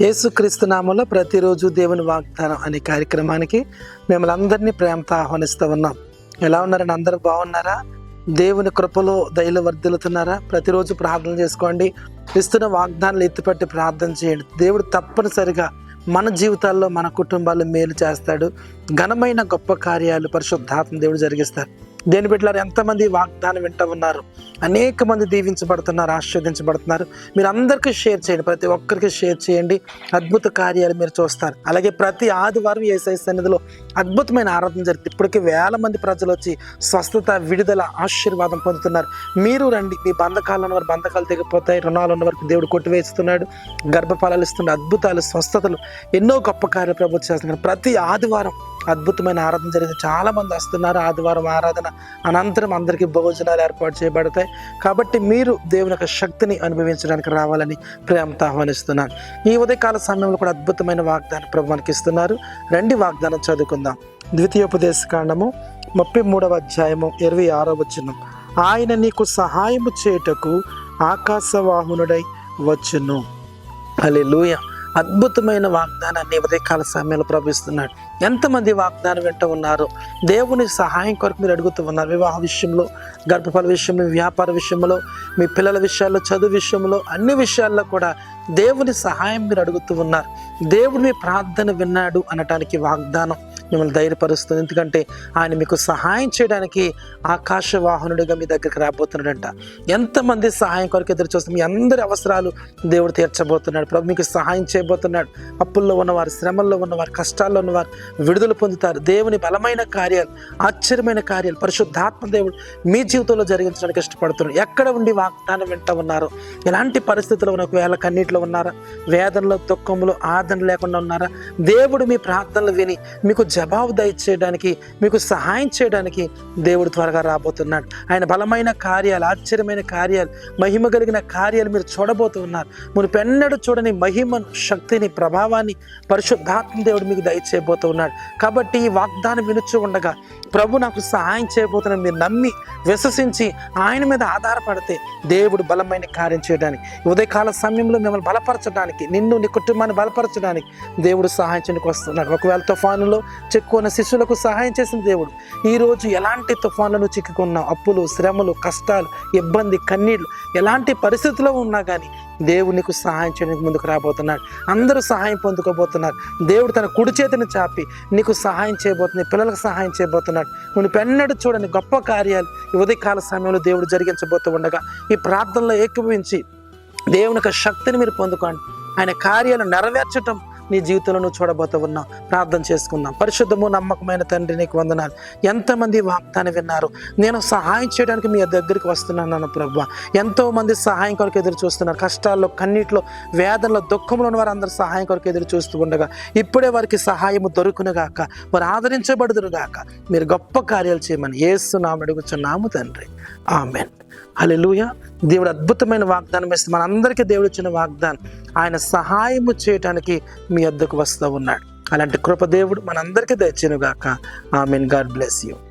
యేసుక్రీస్తు నామంలో ప్రతిరోజు దేవుని వాగ్దానం అనే కార్యక్రమానికి మిమ్మల్ని అందరినీ ప్రేమతో ఆహ్వానిస్తూ ఉన్నాం. ఎలా ఉన్నారని అందరూ బాగున్నారా? దేవుని కృపలో దయలు వర్ధిల్లుతున్నారా? ప్రతిరోజు ప్రార్థన చేసుకోండి. ఇస్తున్న వాగ్దానాలు ఎత్తిపట్టి ప్రార్థన చేయండి. దేవుడు తప్పనిసరిగా మన జీవితాల్లో మన కుటుంబాల్లో మేలు చేస్తాడు. ఘనమైన గొప్ప కార్యాలు పరిశుద్ధాత్మ దేవుడు జరిగిస్తారు. దేని బిడ్డలారు ఎంతమంది వాగ్దానం వింటూ ఉన్నారు? అనేక మంది దీవించబడుతున్నారు ఆశీర్వదించబడుతున్నారు. మీరు అందరికీ షేర్ చేయండి ప్రతి ఒక్కరికి షేర్ చేయండి. అద్భుత కార్యాలు మీరు చూస్తారు. అలాగే ప్రతి ఆదివారం ఏసఐ సన్నిధిలో అద్భుతమైన ఆరాధన జరుగుతుంది ఇప్పటికీ వేల మంది ప్రజలు వచ్చి స్వస్థత విడుదల ఆశీర్వాదం పొందుతున్నారు. మీరు రండి మీ బంధకాలు ఉన్నవారు బంధకాలు తెగిపోతాయి. రుణాలు ఉన్న దేవుడు కొట్టివేస్తున్నాడు. గర్భఫలాలు ఇస్తున్నాడు. అద్భుతాలు స్వస్థతలు ఎన్నో గొప్ప కార్య ప్రభుత్వం చేస్తున్నారు. ప్రతి ఆదివారం అద్భుతమైన ఆరాధన జరిగింది. చాలామంది వస్తున్నారు. ఆదివారం ఆరాధన అనంతరం అందరికీ భోజనాలు ఏర్పాటు చేయబడతాయి. కాబట్టి మీరు దేవుని యొక్క శక్తిని అనుభవించడానికి రావాలని ప్రేమతో ఆహ్వానిస్తున్నాను. ఈ ఉదయకాల సమయంలో కూడా అద్భుతమైన వాగ్దానం ప్రభు మనకి ఇస్తున్నారు. రెండు వాగ్దానం చదువుకుందాం. ద్వితీయోపదేశ కాండము ముప్పై మూడవ అధ్యాయము ఇరవై ఆరో వచ్చినం ఆయన నీకు సహాయము చేయుటకు ఆకాశవాహనుడై వచ్చును. అలే లూయ అద్భుతమైన వాగ్దానాన్ని ఉదయకాల సమయంలో ప్రవహిస్తున్నాడు ఎంతమంది వాగ్దానం వెంట ఉన్నారు? దేవుని సహాయం కొరకు మీరు అడుగుతూ ఉన్నారు. వివాహ విషయంలో గర్భఫల విషయంలో వ్యాపార విషయంలో మీ పిల్లల విషయాల్లో చదువు విషయంలో అన్ని విషయాల్లో కూడా దేవుని సహాయం మీరు అడుగుతూ ఉన్నారు. దేవుడు మీ ప్రార్థన విన్నాడు అనటానికి వాగ్దానం. మిమ్మల్ని ధైర్యపరుస్తుంది. ఎందుకంటే ఆయన మీకు సహాయం చేయడానికి ఆకాశ వాహనుడిగా మీ దగ్గరికి రాబోతున్నాడంట. ఎంతమంది సహాయం కొరకు ఎదురు చూస్తాం మీ అందరి అవసరాలు దేవుడు తీర్చబోతున్నాడు. ప్రభు మీకు సహాయం చేయబోతున్నాడు. అప్పుల్లో ఉన్నవారు శ్రమల్లో ఉన్నవారు కష్టాల్లో ఉన్నవారు విడుదల పొందుతారు. దేవుని బలమైన కార్యాలు ఆశ్చర్యమైన కార్యాలు పరిశుద్ధాత్మ దేవుడు మీ జీవితంలో జరిగించడానికి ఇష్టపడుతున్నాడు. ఎక్కడ ఉండి వాగ్దానం వింటూ ఉన్నారో ఎలాంటి పరిస్థితుల్లో ఉన్న ఒకవేళ కన్నీటిలో ఉన్నారా వేదనలో దుఃఖంలో ఆదరణ లేకుండా ఉన్నారా దేవుడు మీ ప్రార్థనలు విని మీకు జవాబు దయచేయడానికి మీకు సహాయం చేయడానికి దేవుడు త్వరగా రాబోతున్నాడు. ఆయన బలమైన కార్యాలు ఆశ్చర్యమైన కార్యాలు మహిమ కలిగిన కార్యాలు మీరు చూడబోతున్నారు మీరు పెన్నడు చూడని మహిమను శక్తిని ప్రభావాన్ని పరిశుద్ధాత్మ దేవుడు మీకు దయచేయబోతున్నాడు కాబట్టి ఈ వాగ్దానం వినుచు ఉండగా ప్రభు నాకు సహాయం చేయబోతున్న మీరు నమ్మి విశ్వసించి ఆయన మీద ఆధారపడితే దేవుడు బలమైన కార్యం చేయడానికి ఉదయకాల సమయంలో మిమ్మల్ని బలపరచడానికి నిన్ను నీ కుటుంబాన్ని బలపరచడానికి దేవుడు సహాయం చేయడానికి వస్తున్నాడు. ఒకవేళ తుఫానులో చిక్కున్న శిష్యులకు సహాయం చేసిన దేవుడు. ఈరోజు ఎలాంటి తుఫాన్లను చిక్కుకున్న అప్పులు శ్రమలు కష్టాలు ఇబ్బంది కన్నీళ్ళు ఎలాంటి పరిస్థితుల్లో ఉన్నా కానీ దేవుడు నీకు సహాయం చేయడానికి ముందుకు రాబోతున్నాడు. అందరూ సహాయం పొందుకోబోతున్నారు. దేవుడు తన కుడి చేతిని చాపి నీకు సహాయం చేయబోతుంది పిల్లలకు సహాయం చేయబోతున్నాడు. నువ్వు పెన్నడు చూడని గొప్ప కార్యాలు ఉదయకాల సమయంలో దేవుడు జరిగించబోతూ ఉండగా ఈ ప్రార్థనలో ఏకీభవించి దేవుని యొక్క శక్తిని మీరు పొందుకోండి. ఆయన కార్యాలు నెరవేర్చటం నీ జీవితంలో నువ్వు చూడబోతూ ఉన్నావు. ప్రార్థన చేసుకుందాం. పరిశుద్ధము నమ్మకమైన తండ్రి నీకు వందనాలు. ఎంతమంది వాగ్దానం విన్నారు? నేను సహాయం చేయడానికి మీ దగ్గరికి వస్తున్నాను ప్రభు. ఎంతో మంది సహాయం కొరకు ఎదురు చూస్తున్నారు. కష్టాల్లో కన్నీటిలో వేదనలో దుఃఖంలో ఉన్న వారు అందరూ సహాయం కొరకు ఎదురు చూస్తూ ఉండగా ఇప్పుడే వారికి సహాయం దొరుకునుగాక వారు ఆదరించబడుదురుగాక మీరు గొప్ప కార్యాలు చేయమని ఏస్తున్నాము అడుగుచున్నాము తండ్రి. ఆమెన్. అలెలుయ దేవుడు అద్భుతమైన వాగ్దానం ఇస్తే మనందరికీ దేవుడు ఇచ్చిన వాగ్దానం. ఆయన సహాయము చేయటానికి మీ వద్దకు వస్తూ ఉన్నాడు. అలాంటి కృపదేవుడు మనందరికీ మనందరికీ తెచ్చినుగాక ఆమెన్. God bless you.